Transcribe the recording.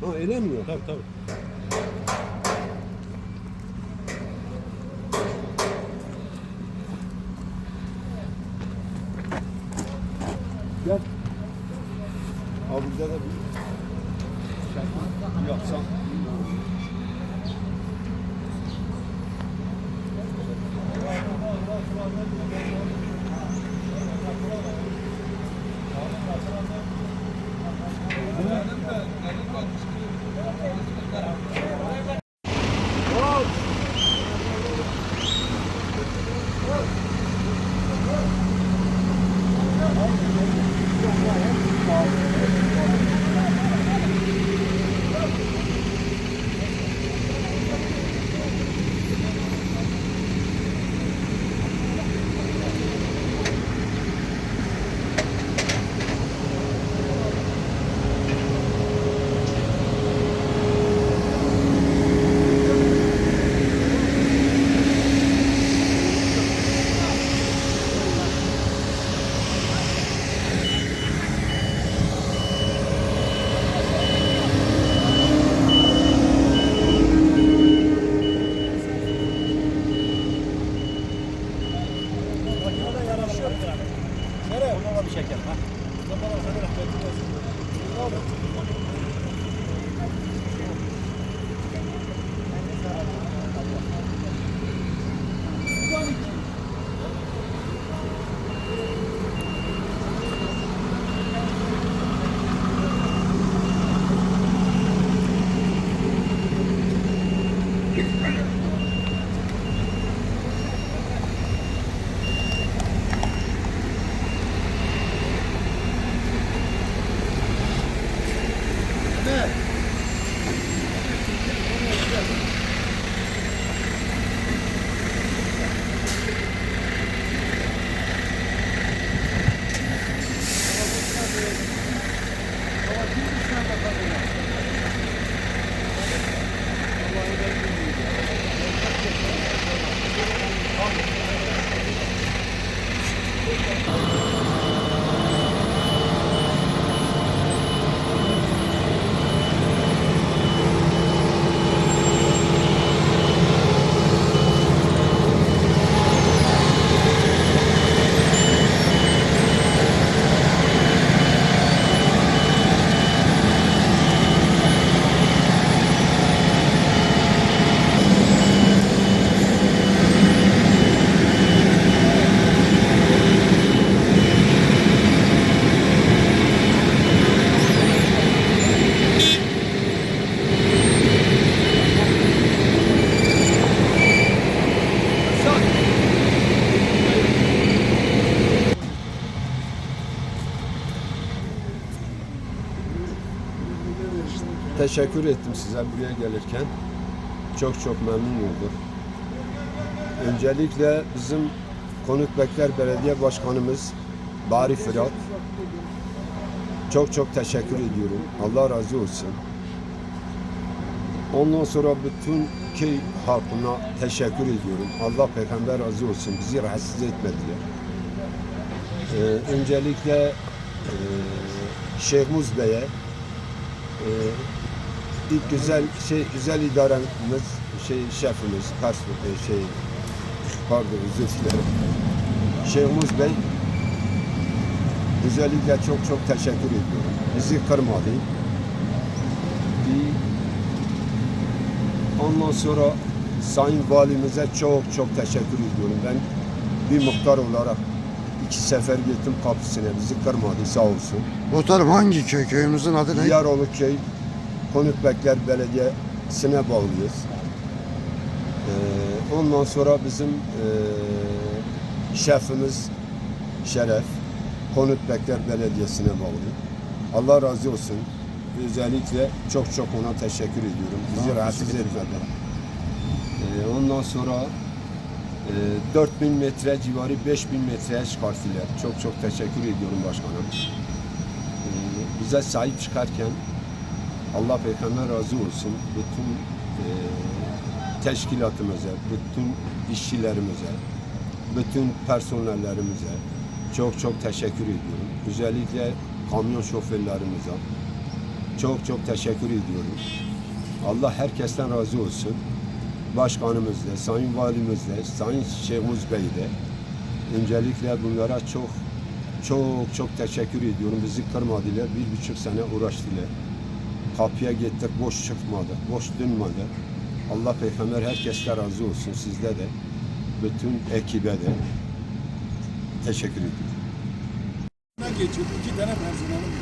Ha mi? Tabii tabii. Gel. Abi bize de bir şey yapsan. Bana bir şeker var. Bana bir şeker var. Teşekkür ettim size buraya gelirken. Çok çok memnun oldum. Öncelikle bizim Konukbekler Belediye Başkanımız Bari Fırat. Çok çok teşekkür ediyorum. Allah razı olsun. Ondan sonra bütün köy halkına teşekkür ediyorum. Allah peygamber razı olsun. Bizi rahatsız etmediler. Ee, öncelikle e, Şeyh Muz Bey'e e, ilk güzel şey güzel idaremiz şey şefimiz pers e, şey pardon özür dilerim. Şeyh Muz Bey özellikle çok çok teşekkür ediyorum. Bizi kırmadı. Ondan sonra Sayın Valimize çok çok teşekkür ediyorum. Ben bir muhtar olarak iki sefer gittim kapısına. Bizi kırmadı sağ olsun. Muhtarım hangi köy? Köyümüzün adı ne? Diyarolu köy Konukbekler Belediyesi'ne bağlıyız. Ee, ondan sonra bizim e, şefimiz Şeref Konukbekler Belediyesi'ne bağlı. Allah razı olsun. Özellikle çok çok ona teşekkür ediyorum. Bizi rahatsız etmedi. Ee, ondan sonra e, 4000 metre civarı 5000 metreye çıkarttılar. Çok çok teşekkür ediyorum başkanım. Ee, bize sahip çıkarken Allah peygamber razı olsun. Bütün e, teşkilatımıza, bütün işçilerimize, bütün personellerimize çok çok teşekkür ediyorum. Özellikle kamyon şoförlerimize. Çok çok teşekkür ediyorum. Allah herkesten razı olsun. Başkanımızla, Sayın Valimizle, Sayın Şeyhimiz Bey de öncelikle bunlara çok çok çok teşekkür ediyorum. Bizi kırmadılar. Bir buçuk sene uğraştılar. Kapıya gittik, boş çıkmadı, boş dönmedi. Allah peygamber herkesle razı olsun. Sizde de, bütün ekibe de teşekkür ediyorum. geçiyor. İki tane personelim.